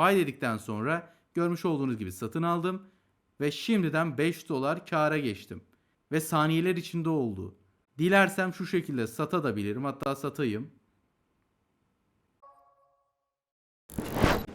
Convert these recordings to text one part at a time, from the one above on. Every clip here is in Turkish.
Buy dedikten sonra görmüş olduğunuz gibi satın aldım ve şimdiden 5 dolar kâra geçtim. Ve saniyeler içinde oldu. Dilersem şu şekilde satabilirim hatta satayım.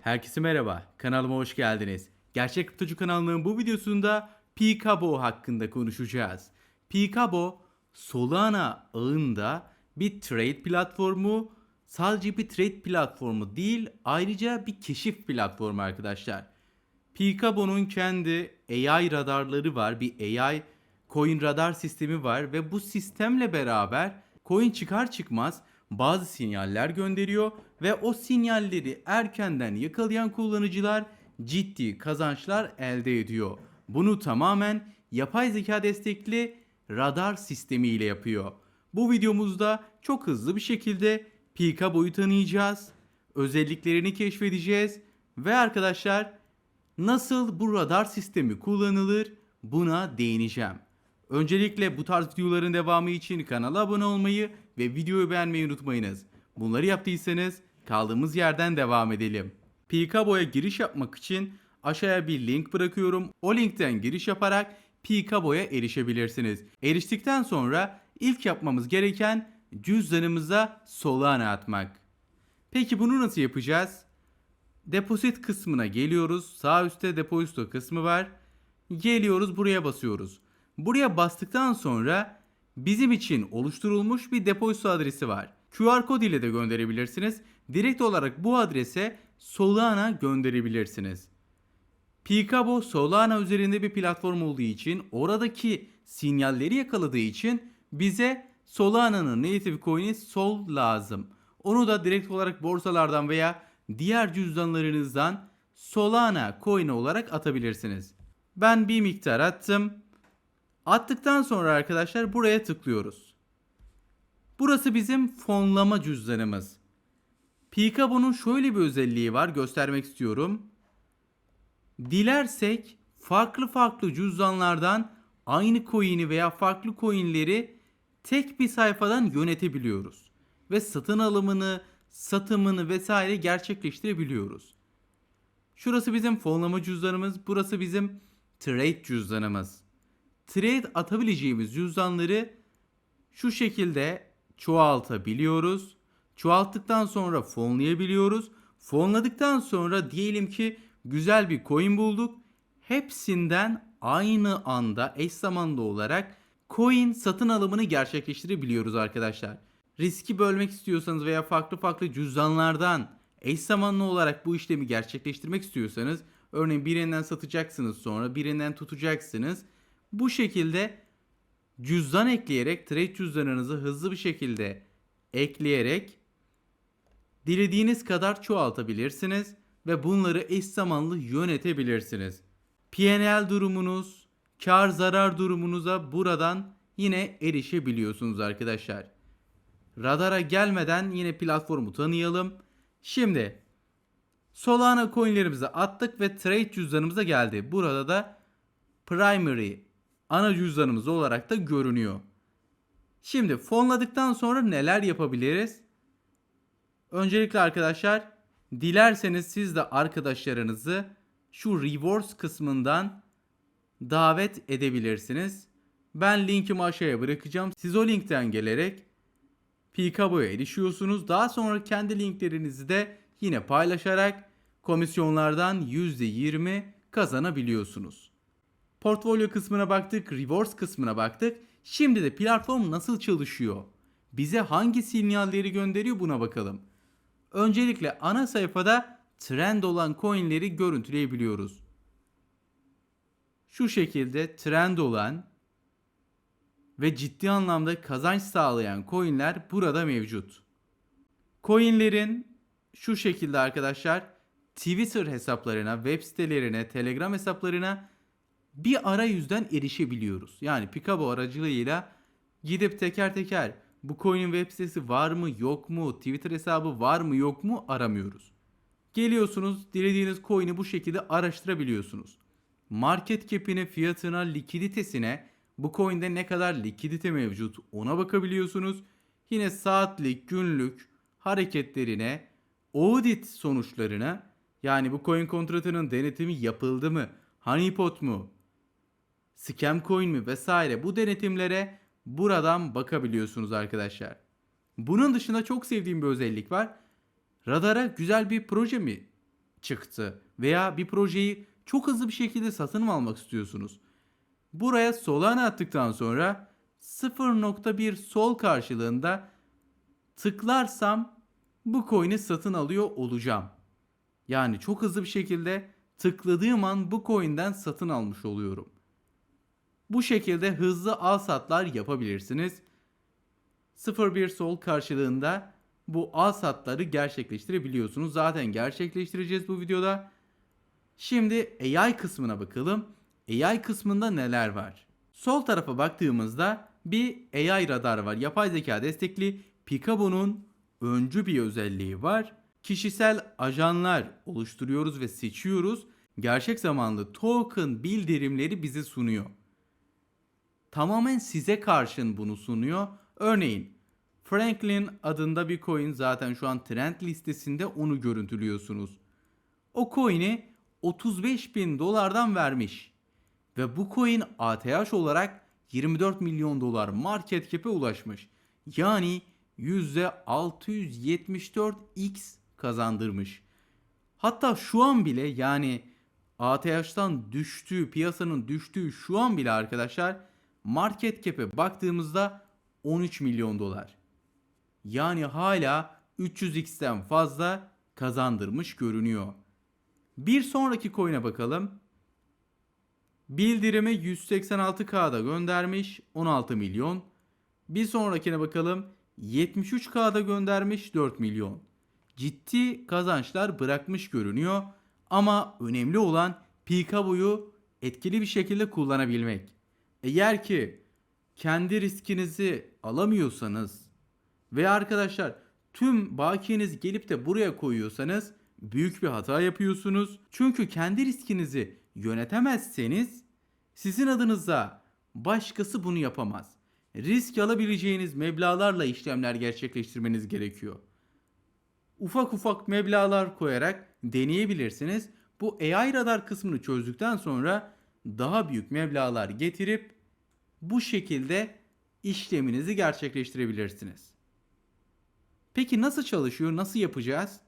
Herkese merhaba. Kanalıma hoş geldiniz. Gerçek Kriptocu kanalının bu videosunda Picabo hakkında konuşacağız. Picabo Solana ağında bir trade platformu. Sadece bir trade platformu değil, ayrıca bir keşif platformu arkadaşlar. Picabo'nun kendi AI radarları var. Bir AI coin radar sistemi var ve bu sistemle beraber coin çıkar çıkmaz bazı sinyaller gönderiyor ve o sinyalleri erkenden yakalayan kullanıcılar ciddi kazançlar elde ediyor. Bunu tamamen yapay zeka destekli radar sistemi ile yapıyor. Bu videomuzda çok hızlı bir şekilde Picabo'yu tanıyacağız, özelliklerini keşfedeceğiz ve arkadaşlar nasıl bu radar sistemi kullanılır buna değineceğim. Öncelikle bu tarz videoların devamı için kanala abone olmayı ve videoyu beğenmeyi unutmayınız. Bunları yaptıysanız kaldığımız yerden devam edelim. Picabo'ya giriş yapmak için aşağıya bir link bırakıyorum. O linkten giriş yaparak Picabo'ya erişebilirsiniz. Eriştikten sonra ilk yapmamız gereken cüzdanımıza Solana atmak. Peki bunu nasıl yapacağız? Deposit kısmına geliyoruz. Sağ üstte depozito kısmı var. Geliyoruz buraya basıyoruz. Buraya bastıktan sonra bizim için oluşturulmuş bir depozito adresi var. QR kod ile de gönderebilirsiniz. Direkt olarak bu adrese Solana gönderebilirsiniz. Picabo Solana üzerinde bir platform olduğu için oradaki sinyalleri yakaladığı için bize Solana'nın native coin'i Sol lazım. Onu da direkt olarak borsalardan veya diğer cüzdanlarınızdan Solana coin olarak atabilirsiniz. Ben bir miktar attım. Attıktan sonra arkadaşlar buraya tıklıyoruz. Burası bizim fonlama cüzdanımız. Picabo'nun şöyle bir özelliği var göstermek istiyorum. Dilersek farklı farklı cüzdanlardan aynı coin'i veya farklı coin'leri tek bir sayfadan yönetebiliyoruz. Ve satın alımını, satımını vesaire gerçekleştirebiliyoruz. Şurası bizim fonlama cüzdanımız, burası bizim trade cüzdanımız. Trade atabileceğimiz cüzdanları şu şekilde çoğaltabiliyoruz. Çoğalttıktan sonra fonlayabiliyoruz. Fonladıktan sonra diyelim ki güzel bir coin bulduk. Hepsinden aynı anda eş zamanlı olarak coin satın alımını gerçekleştirebiliyoruz arkadaşlar. Riski bölmek istiyorsanız veya farklı farklı cüzdanlardan eş zamanlı olarak bu işlemi gerçekleştirmek istiyorsanız örneğin birinden satacaksınız sonra birinden tutacaksınız. Bu şekilde cüzdan ekleyerek trade cüzdanınızı hızlı bir şekilde ekleyerek dilediğiniz kadar çoğaltabilirsiniz ve bunları eş zamanlı yönetebilirsiniz. P&L durumunuz, kar zarar durumunuza buradan yine erişebiliyorsunuz arkadaşlar. Radara gelmeden yine platformu tanıyalım. Şimdi Solana coinlerimizi attık ve trade cüzdanımıza geldi. Burada da primary ana cüzdanımız olarak da görünüyor. Şimdi fonladıktan sonra neler yapabiliriz? Öncelikle arkadaşlar dilerseniz siz de arkadaşlarınızı şu rewards kısmından davet edebilirsiniz. Ben linkimi aşağıya bırakacağım. Siz o linkten gelerek Picabo'ya erişiyorsunuz. Daha sonra kendi linklerinizi de yine paylaşarak komisyonlardan %20 kazanabiliyorsunuz. Portfolyo kısmına baktık, rewards kısmına baktık. Şimdi de platform nasıl çalışıyor? Bize hangi sinyalleri gönderiyor buna bakalım. Öncelikle ana sayfada trend olan coinleri görüntüleyebiliyoruz. Şu şekilde trend olan ve ciddi anlamda kazanç sağlayan coinler burada mevcut. Coinlerin şu şekilde arkadaşlar Twitter hesaplarına, web sitelerine, Telegram hesaplarına bir arayüzden erişebiliyoruz. Yani Picabo aracılığıyla gidip teker teker bu coin'in web sitesi var mı yok mu, Twitter hesabı var mı yok mu aramıyoruz. Geliyorsunuz dilediğiniz coin'i bu şekilde araştırabiliyorsunuz. Market cap'ine, fiyatına, likiditesine, bu coin'de ne kadar likidite mevcut ona bakabiliyorsunuz. Yine saatlik, günlük hareketlerine, audit sonuçlarına Yani bu coin kontratının denetimi yapıldı mı? Honeypot mu? Scam coin mi vesaire bu denetimlere buradan bakabiliyorsunuz arkadaşlar. Bunun dışında çok sevdiğim bir özellik var. Radara güzel bir proje mi çıktı veya bir projeyi çok hızlı bir şekilde satın almak istiyorsunuz? Buraya Solana attıktan sonra 0.1 sol karşılığında tıklarsam bu coin'i satın alıyor olacağım. Yani çok hızlı bir şekilde tıkladığım an bu coin'den satın almış oluyorum. Bu şekilde hızlı al satlar yapabilirsiniz. 0.1 sol karşılığında bu al satları gerçekleştirebiliyorsunuz. Zaten gerçekleştireceğiz bu videoda. Şimdi AI kısmına bakalım. AI kısmında neler var? Sol tarafa baktığımızda bir AI radar var. Yapay zeka destekli Picabo'nun öncü bir özelliği var. Kişisel ajanlar oluşturuyoruz ve seçiyoruz. Gerçek zamanlı token bildirimleri bize sunuyor. Tamamen size karşın bunu sunuyor. Örneğin Franklin adında bir coin zaten şu an trend listesinde onu görüntülüyorsunuz. O coin'i 35 bin dolardan vermiş. Ve bu coin ATH olarak 24 milyon dolar market cap'e ulaşmış. Yani %674x kazandırmış. Hatta şu an bile yani ATH'tan düştüğü, piyasanın düştüğü şu an bile arkadaşlar market cap'e baktığımızda 13 milyon dolar. Yani hala 300x'ten fazla kazandırmış görünüyor. Bir sonraki coin'e bakalım. Bildirimi 186K'da göndermiş 16 milyon. Bir sonrakine bakalım 73K'da göndermiş 4 milyon. Ciddi kazançlar bırakmış görünüyor ama önemli olan Picabo'yu etkili bir şekilde kullanabilmek. Eğer ki kendi riskinizi alamıyorsanız ve arkadaşlar tüm bakiyeniz gelip de buraya koyuyorsanız büyük bir hata yapıyorsunuz. Çünkü kendi riskinizi yönetemezseniz sizin adınıza başkası bunu yapamaz. Risk alabileceğiniz meblağlarla işlemler gerçekleştirmeniz gerekiyor. Ufak ufak meblağlar koyarak deneyebilirsiniz. Bu AI radar kısmını çözdükten sonra daha büyük meblağlar getirip bu şekilde işleminizi gerçekleştirebilirsiniz. Peki nasıl çalışıyor? Nasıl yapacağız?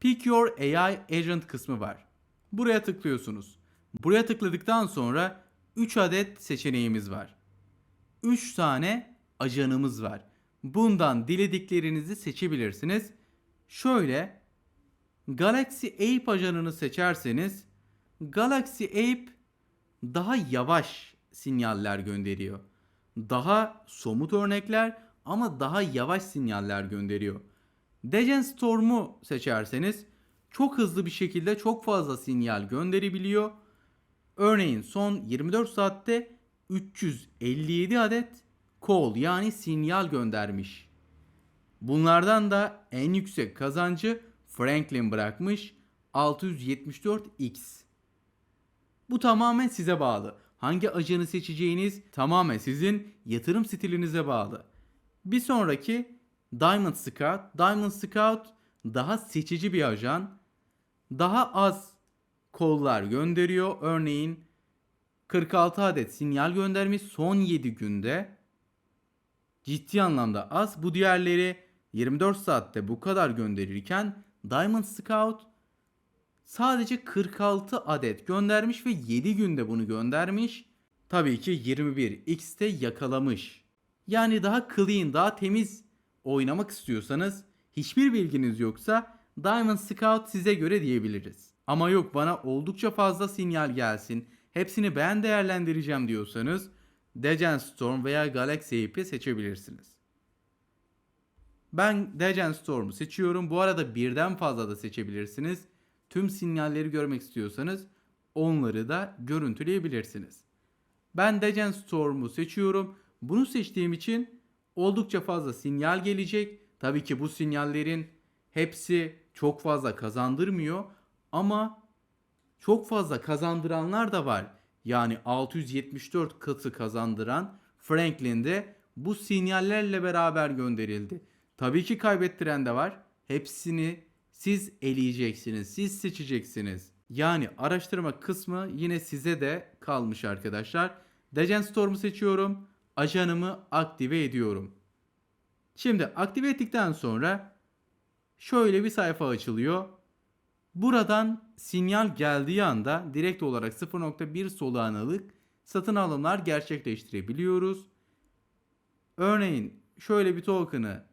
Pick Your AI Agent kısmı var. Buraya tıklıyorsunuz. Buraya tıkladıktan sonra 3 adet seçeneğimiz var. 3 tane ajanımız var. Bundan dilediklerinizi seçebilirsiniz. Şöyle Galaxy Ape ajanını seçerseniz Galaxy Ape daha yavaş sinyaller gönderiyor. Daha somut örnekler ama daha yavaş sinyaller gönderiyor. Degen Storm'u seçerseniz çok hızlı bir şekilde çok fazla sinyal gönderebiliyor. Örneğin son 24 saatte 357 adet call yani sinyal göndermiş. Bunlardan da en yüksek kazancı Franklin bırakmış 674x. Bu tamamen size bağlı. Hangi ajanı seçeceğiniz tamamen sizin yatırım stilinize bağlı. Bir sonraki Diamond Scout. Diamond Scout daha seçici bir ajan. Daha az kollar gönderiyor. Örneğin 46 adet sinyal göndermiş son 7 günde. Ciddi anlamda az. Bu diğerleri 24 saatte bu kadar gönderirken Diamond Scout sadece 46 adet göndermiş ve 7 günde bunu göndermiş. Tabii ki 21x'te yakalamış. Yani daha clean, daha temiz oynamak istiyorsanız hiçbir bilginiz yoksa Diamond Scout size göre diyebiliriz. Ama yok bana oldukça fazla sinyal gelsin, hepsini ben değerlendireceğim diyorsanız Degen Storm veya Galaxy Ape'i seçebilirsiniz. Ben Degen Storm'u seçiyorum. Bu arada birden fazla da seçebilirsiniz. Tüm sinyalleri görmek istiyorsanız onları da görüntüleyebilirsiniz. Ben Degen Storm'u seçiyorum. Bunu seçtiğim için oldukça fazla sinyal gelecek. Tabii ki bu sinyallerin hepsi çok fazla kazandırmıyor ama çok fazla kazandıranlar da var. Yani 674 katı kazandıran Franklin'de bu sinyallerle beraber gönderildi. Tabii ki kaybettiren de var. Hepsini siz eleyeceksiniz, siz seçeceksiniz. Yani araştırma kısmı yine size de kalmış arkadaşlar. Legend Storm'u seçiyorum. Ajanımı aktive ediyorum. Şimdi aktive ettikten sonra şöyle bir sayfa açılıyor. Buradan sinyal geldiği anda direkt olarak 0.1 solanalık satın alımlar gerçekleştirebiliyoruz. Örneğin şöyle bir token'ı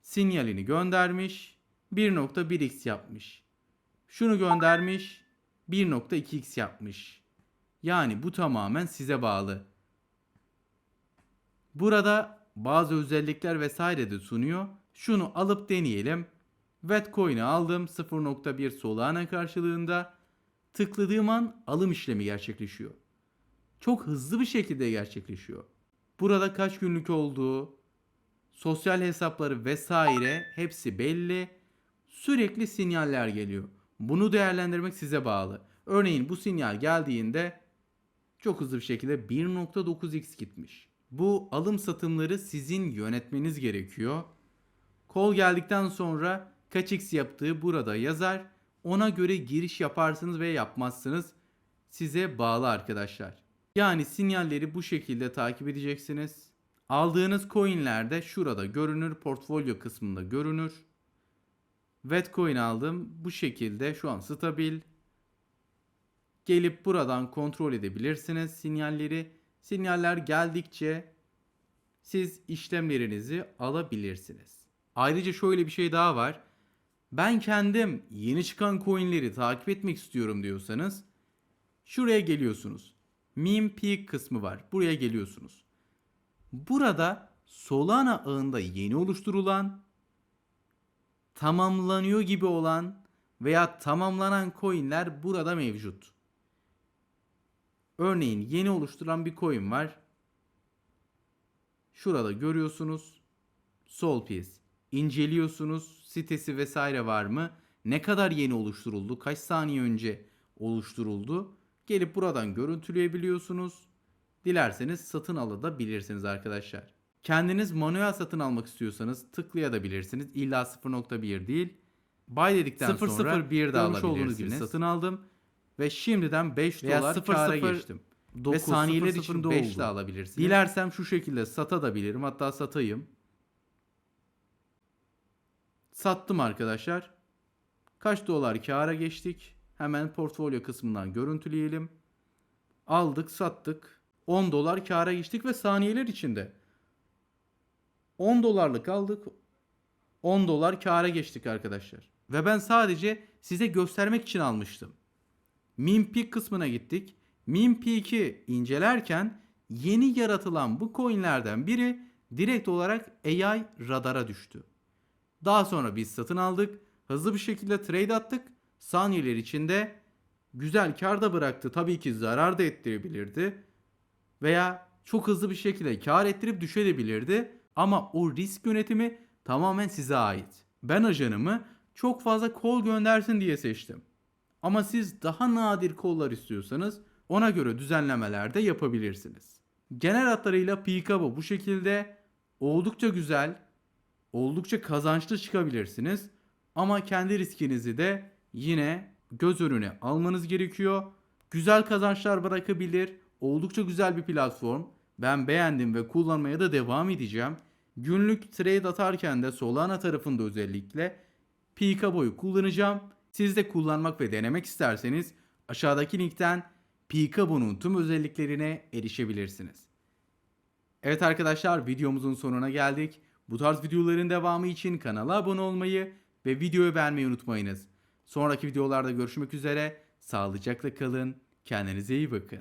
sinyalini göndermiş. 1.1x yapmış. Şunu göndermiş. 1.2x yapmış. Yani bu tamamen size bağlı. Burada bazı özellikler vesaire de sunuyor. Şunu alıp deneyelim. Vetcoin'i aldım 0.1 Solana karşılığında. Tıkladığım an alım işlemi gerçekleşiyor. Çok hızlı bir şekilde gerçekleşiyor. Burada kaç günlük olduğu, sosyal hesapları vesaire hepsi belli. Sürekli sinyaller geliyor. Bunu değerlendirmek size bağlı. Örneğin bu sinyal geldiğinde çok hızlı bir şekilde 1.9x gitmiş. Bu alım satımları sizin yönetmeniz gerekiyor. Kol geldikten sonra kaç x yaptığı burada yazar. Ona göre giriş yaparsınız ve yapmazsınız. Size bağlı arkadaşlar. Yani sinyalleri bu şekilde takip edeceksiniz. Aldığınız coinler de şurada görünür. Portfolyo kısmında görünür. Vetcoin aldım. Bu şekilde şu an stabil. Gelip buradan kontrol edebilirsiniz sinyalleri. Sinyaller geldikçe siz işlemlerinizi alabilirsiniz. Ayrıca şöyle bir şey daha var. Ben kendim yeni çıkan coinleri takip etmek istiyorum diyorsanız şuraya geliyorsunuz. Meme Peak kısmı var. Buraya geliyorsunuz. Burada Solana ağında yeni oluşturulan, tamamlanıyor gibi olan veya tamamlanan coinler burada mevcut. Örneğin yeni oluşturulan bir coin var. Şurada görüyorsunuz. Solpiece. İnceliyorsunuz. Sitesi vesaire var mı? Ne kadar yeni oluşturuldu? Kaç saniye önce oluşturuldu? Gelip buradan görüntüleyebiliyorsunuz. Dilerseniz satın alabilirsiniz arkadaşlar. Kendiniz manuel satın almak istiyorsanız tıklayabilirsiniz. İlla 0.1 değil. Buy dedikten 0.01 sonra de görmüş olduğunuz gibi alabilirsiniz. satın aldım. Ve şimdiden 5 Veya dolar 0.0 kâra geçtim. Ve 9, saniyeler 0.0 için da 5 oldu. de alabilirsiniz. Dilersem şu şekilde satabilirim. Hatta satayım. Sattım arkadaşlar. Kaç dolar kâra geçtik? Hemen portfolyo kısmından görüntüleyelim. Aldık, sattık. 10 dolar kâra geçtik ve saniyeler içinde. 10 dolarlık aldık. 10 dolar kâra geçtik arkadaşlar. Ve ben sadece size göstermek için almıştım. Peak kısmına gittik. Meme Peak'i incelerken yeni yaratılan bu coinlerden biri direkt olarak AI radara düştü. Daha sonra biz satın aldık. Hızlı bir şekilde trade attık. Saniyeler içinde güzel kar da bıraktı. Tabii ki zarar da ettirebilirdi. Veya çok hızlı bir şekilde kar ettirip düşebilirdi. Ama o risk yönetimi tamamen size ait. Ben ajanımı çok fazla kol göndersin diye seçtim. Ama siz daha nadir kollar istiyorsanız ona göre düzenlemeler de yapabilirsiniz. Genel hatlarıyla Picabo bu şekilde oldukça güzel, oldukça kazançlı çıkabilirsiniz. Ama kendi riskinizi de yine göz önüne almanız gerekiyor. Güzel kazançlar bırakabilir. Oldukça güzel bir platform. Ben beğendim ve kullanmaya da devam edeceğim. Günlük trade atarken de Solana tarafında özellikle Picabo'yu kullanacağım. Siz de kullanmak ve denemek isterseniz aşağıdaki linkten Picabo'nun tüm özelliklerine erişebilirsiniz. Evet arkadaşlar videomuzun sonuna geldik. Bu tarz videoların devamı için kanala abone olmayı ve videoyu beğenmeyi unutmayınız. Sonraki videolarda görüşmek üzere. Sağlıcakla kalın. Kendinize iyi bakın.